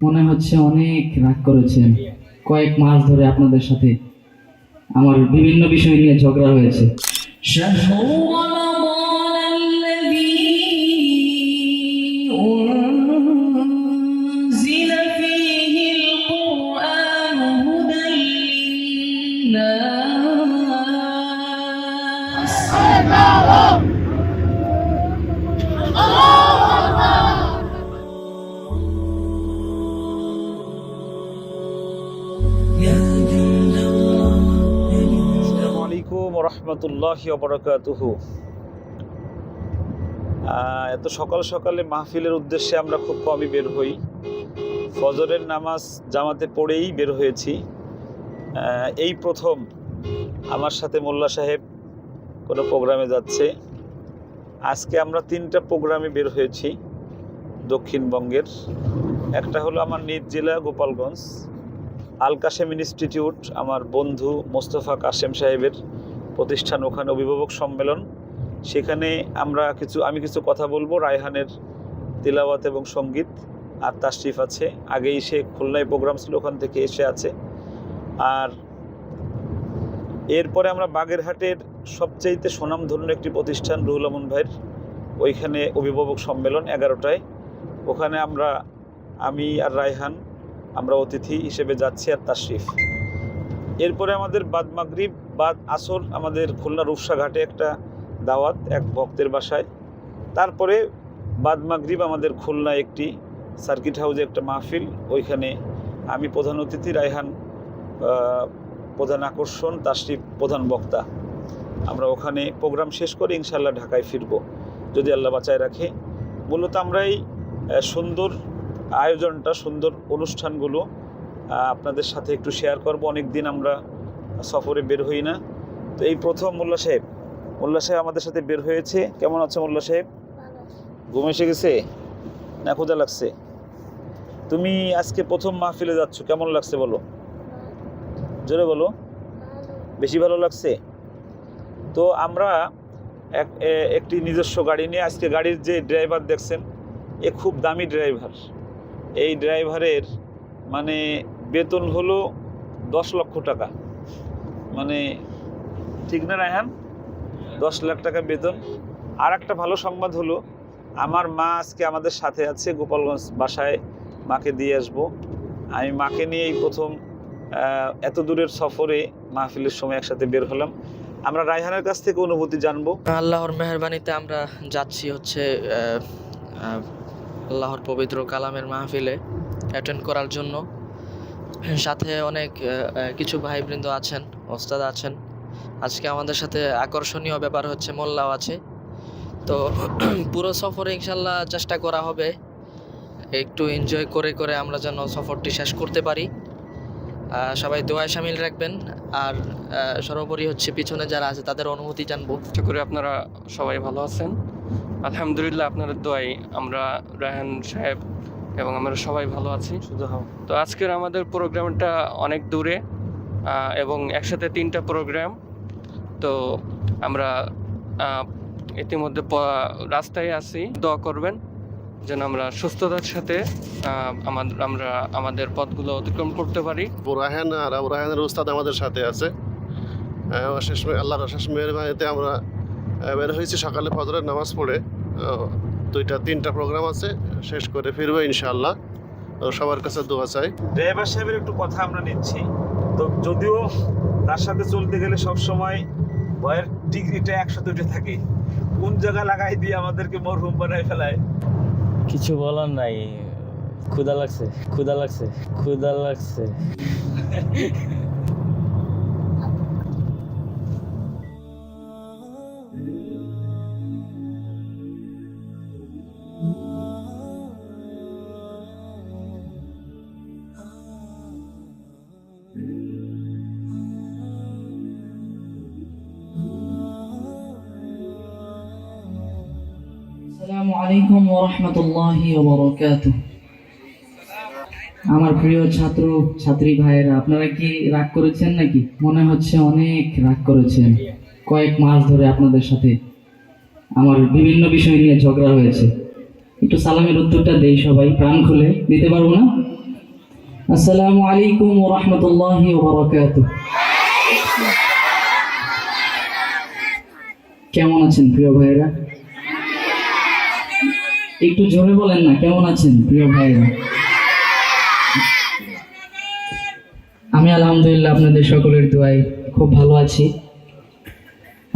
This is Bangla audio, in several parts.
মনে হচ্ছে অনেক রাগ করেছেন। কয়েক মাস ধরে আপনাদের সাথে আমার বিভিন্ন বিষয় নিয়ে ঝগড়া হয়েছে। রহমতুল্লাহ বরকাতুহ। এত সকাল সকালে মাহফিলের উদ্দেশ্যে আমরা খুব কমই বের হই। ফজরের নামাজ জামাতে পড়েই বের হয়েছি। এই প্রথম আমার সাথে মোল্লা সাহেব কোনো প্রোগ্রামে যাচ্ছে। আজকে আমরা তিনটা প্রোগ্রামে বের হয়েছি দক্ষিণবঙ্গের। একটা হলো আমার নিজ জেলা গোপালগঞ্জ। আল কাশেম ইনস্টিটিউট, আমার বন্ধু মোস্তফা কাশেম সাহেবের প্রতিষ্ঠান, ওখানে অভিভাবক সম্মেলন। সেখানে আমরা কিছু, আমি কিছু কথা বলব রায়হানের তিলাওয়াত এবং সংগীত আর তাশরিফ আছে। আগেই সে খুলনায় প্রোগ্রাম ছিল, ওখান থেকে এসে আছে। আর এরপরে আমরা বাগেরহাটের সবচাইতে সুনামধন্য একটি প্রতিষ্ঠান রুহুল আমন ভাইয়ের, ওইখানে অভিভাবক সম্মেলন এগারোটায়। ওখানে আমরা, আমি আর রায়হান, আমরা অতিথি হিসেবে যাচ্ছি আর তাশরিফ। এরপরে আমাদের বাদ মাগরিব, বাদ আসর, আমাদের খুলনা রূপসা ঘাটে একটা দাওয়াত, এক ভক্তের বাসায়। তারপরে বাদ মাগরিব আমাদের খুলনা একটি সার্কিট হাউসে একটা মাহফিল, ওইখানে আমি প্রধান অতিথি, রায়হান প্রধান আকর্ষণ তাশরিফ প্রধান বক্তা। আমরা ওখানে প্রোগ্রাম শেষ করে ইনশাল্লাহ ঢাকায় ফিরব, যদি আল্লাহ বাঁচায় রাখে। মূলত আমরা এই সুন্দর আয়োজনটা, সুন্দর অনুষ্ঠানগুলো আপনাদের সাথে একটু শেয়ার করব। অনেক দিন আমরা সফরে বের হই না। তো এই প্রথম মোল্লা সাহেব মোল্লা সাহেব আমাদের সাথে বের হয়েছে। কেমন আছে মোল্লা সাহেব? ঘুম এসে গেছে? না ক্ষুদা লাগছে? তুমি আজকে প্রথম মাহফিলে যাচ্ছ কেমন লাগছে বলো? জোরে বলো। বেশি ভালো লাগছে? তো আমরা এক একটি নিজস্ব গাড়ি নিয়ে আজকে গাড়ির যে ড্রাইভার দেখছেন এ খুব দামি ড্রাইভার এই ড্রাইভারের মানে বেতন হলো দশ লক্ষ টাকা। মানে ঠিক না, রায়হান? দশ লাখ টাকা বেতন। আর একটা ভালো সংবাদ হলো, আমার মা আজকে আমাদের সাথে আছে, গোপালগঞ্জ বাসায় মাকে দিয়ে আসব। আমি মাকে নিয়েই প্রথম এত দূরের সফরে মাহফিলের সময় একসাথে বের হলাম। আমরা রায়হানের কাছ থেকে অনুভূতি জানব। আল্লাহর মেহরবানিতে আমরা যাচ্ছি হচ্ছে আল্লাহর পবিত্র কালামের মাহফিলে অ্যাটেন্ড করার জন্য। সাথে অনেক কিছু ভাইবৃন্দ আছেন, ওস্তাদ আছেন। আজকে আমাদের সাথে আকর্ষণীয় ব্যাপার হচ্ছে মোল্লাও আছে। তো পুরো সফরে ইনশাল্লাহ চেষ্টা করা হবে। একটু এনজয় করে করে আমরা যেন সফরটি শেষ করতে পারি। সবাই দোয়ায় সামিল রাখবেন। আর সর্বোপরি হচ্ছে পিছনে যারা আছে, তাদের অনুভূতি জানব। আশা করি আপনারা সবাই ভালো আছেন। আলহামদুলিল্লাহ আপনাদের দোয়াই আমরা রায়হান সাহেব এবং আমরা সবাই ভালো আছি। শুধু হাও। তো আজকের আমাদের প্রোগ্রামটা অনেক দূরে এবং একসাথে তিনটা প্রোগ্রাম। তো আমরা ইতিমধ্যে রাস্তায় আছি। দোয়া করবেন যেন আমরা সুস্থতার সাথে আমাদের আমরা আমাদের পথগুলো অতিক্রম করতে পারি। আবু আর বুরায়ানের উস্তাদ আমাদের সাথে আছে। মে- আল্লাহর অশেষ মেহরবানিতে আমরা বের হয়েছি সকালে ফজরের নামাজ পড়ে। দুইটা তিনটা প্রোগ্রাম আছে। শেষ করে ফিরবো ইনশাল্লাহ তো সবার কাছে দোয়া চাই। ড্রাইভার সাহেবের একটু কথা আমরা নিচ্ছি। তো যদিও তার সাথে চলতে গেলে সব সময় ভয়ের ডিগ্রিটা একসাথে উঠে থাকে। কোন জায়গা লাগাই দিয়ে আমাদেরকে মরহুম বানায় ফেলায়? কিছু বলার নাই। ক্ষুদা লাগছে ক্ষুদা লাগছে ক্ষুদা লাগছে। আলাইকুম ওরহমতুল্লাহি আমার প্রিয় ছাত্র, ছাত্রী ভাইয়েরা, আপনারা কি রাগ করেছেন নাকি? মনে হচ্ছে অনেক রাগ করেছেন। কয়েক মাস ধরে আপনাদের সাথে আমার বিভিন্ন বিষয় নিয়ে ঝগড়া হয়েছে। একটু সালামের উত্তরটা দেই সবাই প্রাণ খুলে। দিতে পারব না? আসসালামু আলাইকুম ওয়া রাহমাতুল্লাহি কেমন আছেন প্রিয় ভাইরা একটু জোরে বলেন না, কেমন আছেন প্রিয় ভাইরা আমি আলহামদুলিল্লাহ আপনাদের সকলের দোয়ায় খুব ভালো আছি।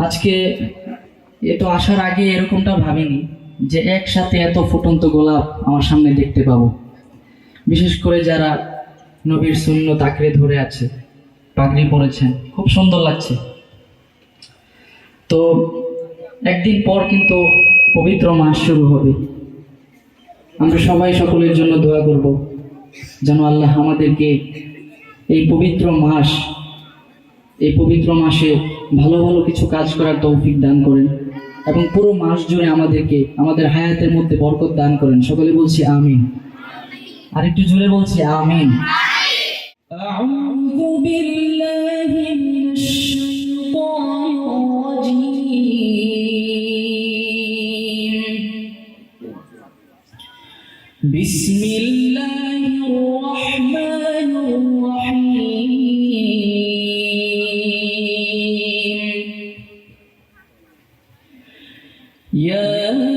আজকে এ তো আসার আগে এরকমটা ভাবিনি যে একসাথে এত ফুটন্ত গোলাপ আমার সামনে দেখতে পাবো। বিশেষ করে যারা নবীর শূন্য তাকড়ে ধরে আছে, পাগড়ি পরেছেন, খুব সুন্দর লাগছে। তো একদিন পর কিন্তু পবিত্র মাস শুরু হবে। আমরা সবাই সকলের জন্য দোয়া করব, যেন আল্লাহ আমাদেরকে এই পবিত্র মাস, এই পবিত্র মাসে ভালো ভালো কিছু কাজ করার তৌফিক দান করেন এবং পুরো মাস জুড়ে আমাদেরকে, আমাদের হায়াতের মধ্যে বরকত দান করেন। সকলে বলছি আমিন। আরেকটু জুড়ে বলছি আমিন। يا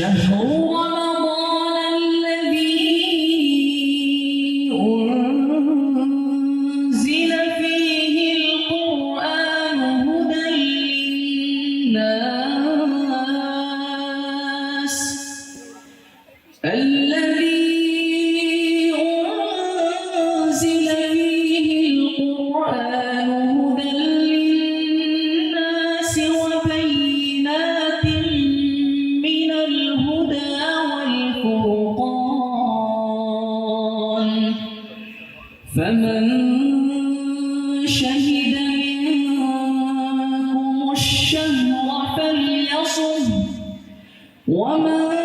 Russia فمن شهد منكم الشهر فليصم. ومن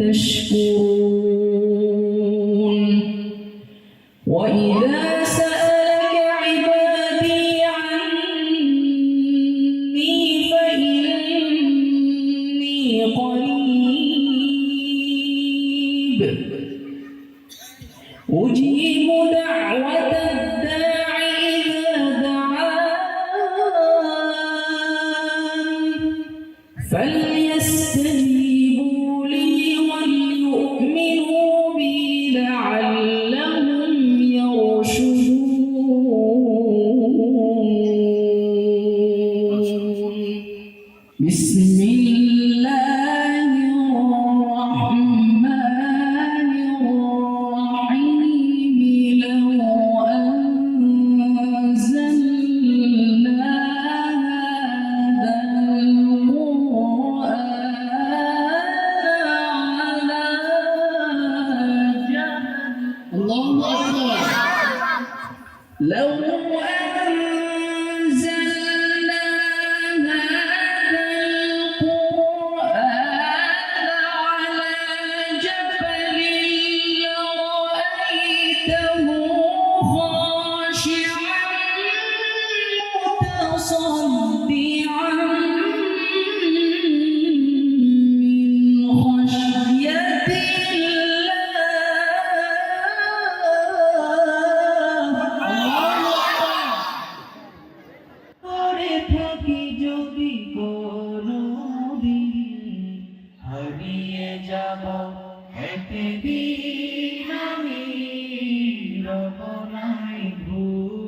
تشكرون لو أن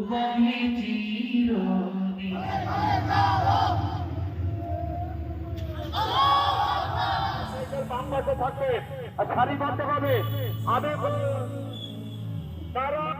ভুবনে চিরদিন। থাকবে আর সারিবদ্ধ হবে। আমি কারণ